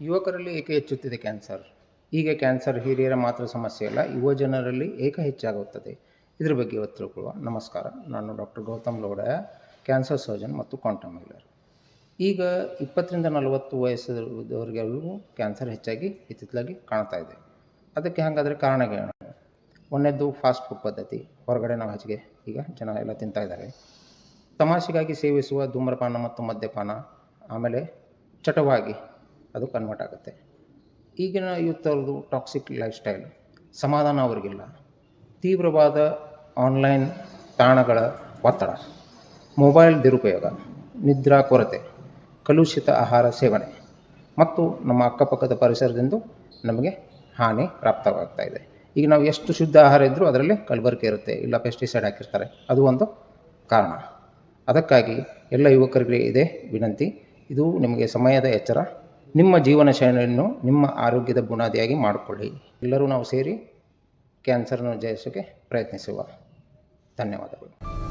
ಯುವಕರಲ್ಲಿ ಏಕೆ ಹೆಚ್ಚುತ್ತಿದೆ ಕ್ಯಾನ್ಸರ್? ಈಗ ಕ್ಯಾನ್ಸರ್ ಹಿರಿಯರ ಮಾತ್ರ ಸಮಸ್ಯೆ ಅಲ್ಲ, ಯುವ ಜನರಲ್ಲಿ ಏಕ ಹೆಚ್ಚಾಗುತ್ತದೆ? ಇದರ ಬಗ್ಗೆ ಇವತ್ತು ತಿಳ್ಕೊಳ್ಳುವ. ನಮಸ್ಕಾರ, ನಾನು doctor Gautam Lodaya cancer surgeon ಮತ್ತು ಕ್ವಾಂಟಮ್ ಹೀಲರ್ ಈಗ ಇಪ್ಪತ್ತರಿಂದ ನಲವತ್ತು ವಯಸ್ಸದವರಿಗೆಲ್ಲೂ ಕ್ಯಾನ್ಸರ್ ಹೆಚ್ಚಾಗಿ ಇತ್ತಿತ್ತಲಾಗಿ ಕಾಣ್ತಾ ಇದೆ. ಅದಕ್ಕೆ ಹಾಗಾದರೆ ಕಾರಣಗಳೇನು? ಒಂದನೇದು ಫಾಸ್ಟ್ ಫುಡ್ ಪದ್ಧತಿ. ಹೊರಗಡೆ ನಾವು ಹೆಚ್ಚಿಗೆ ಈಗ ಜನ ಎಲ್ಲ ತಿಂತಾ ಇದ್ದಾರೆ. ತಮಾಷೆಗಾಗಿ ಸೇವಿಸುವ ಧೂಮ್ರಪಾನ ಮತ್ತು ಮದ್ಯಪಾನ, ಆಮೇಲೆ ಚಟವಾಗಿ ಅದು ಕನ್ವರ್ಟ್ ಆಗುತ್ತೆ. ಈಗಿನ ಯೂತ್ ಅವ್ರದ್ದು ಟಾಕ್ಸಿಕ್ ಲೈಫ್ ಸ್ಟೈಲ್ ಸಮಾಧಾನ ಅವರಿಗಿಲ್ಲ. ತೀವ್ರವಾದ ಆನ್ಲೈನ್ ತಾಣಗಳ ಒತ್ತಡ ಮೊಬೈಲ್ ದುರುಪಯೋಗ, ನಿದ್ರಾ ಕೊರತೆ, ಕಲುಷಿತ ಆಹಾರ ಸೇವನೆ ಮತ್ತು ನಮ್ಮ ಅಕ್ಕಪಕ್ಕದ ಪರಿಸರದಿಂದ ನಮಗೆ ಹಾನಿ ಪ್ರಾಪ್ತವಾಗ್ತಾ ಇದೆ. ಈಗ ನಾವು ಎಷ್ಟು ಶುದ್ಧ ಆಹಾರ ಇದ್ದರೂ ಅದರಲ್ಲಿ ಕಲಬೆರಕೆ ಇರುತ್ತೆ, ಇಲ್ಲ ಪೆಸ್ಟಿಸೈಡ್ ಹಾಕಿರ್ತಾರೆ. ಅದು ಒಂದು ಕಾರಣ. ಅದಕ್ಕಾಗಿ ಎಲ್ಲ ಯುವಕರಿಗೆ ಇದೆ ವಿನಂತಿ. ಇದು ನಿಮಗೆ ಸಮಯದ ಎಚ್ಚರ ನಿಮ್ಮ ಜೀವನ ಶೈಲಿಯನ್ನು ನಿಮ್ಮ ಆರೋಗ್ಯದ ಬುನಾದಿಯಾಗಿ ಮಾಡಿಕೊಳ್ಳಿ. ಎಲ್ಲರೂ ನಾವು ಸೇರಿ ಕ್ಯಾನ್ಸರ್ನ ಜಯಿಸೋಕ್ಕೆ ಪ್ರಯತ್ನಿಸುವ. ಧನ್ಯವಾದಗಳು.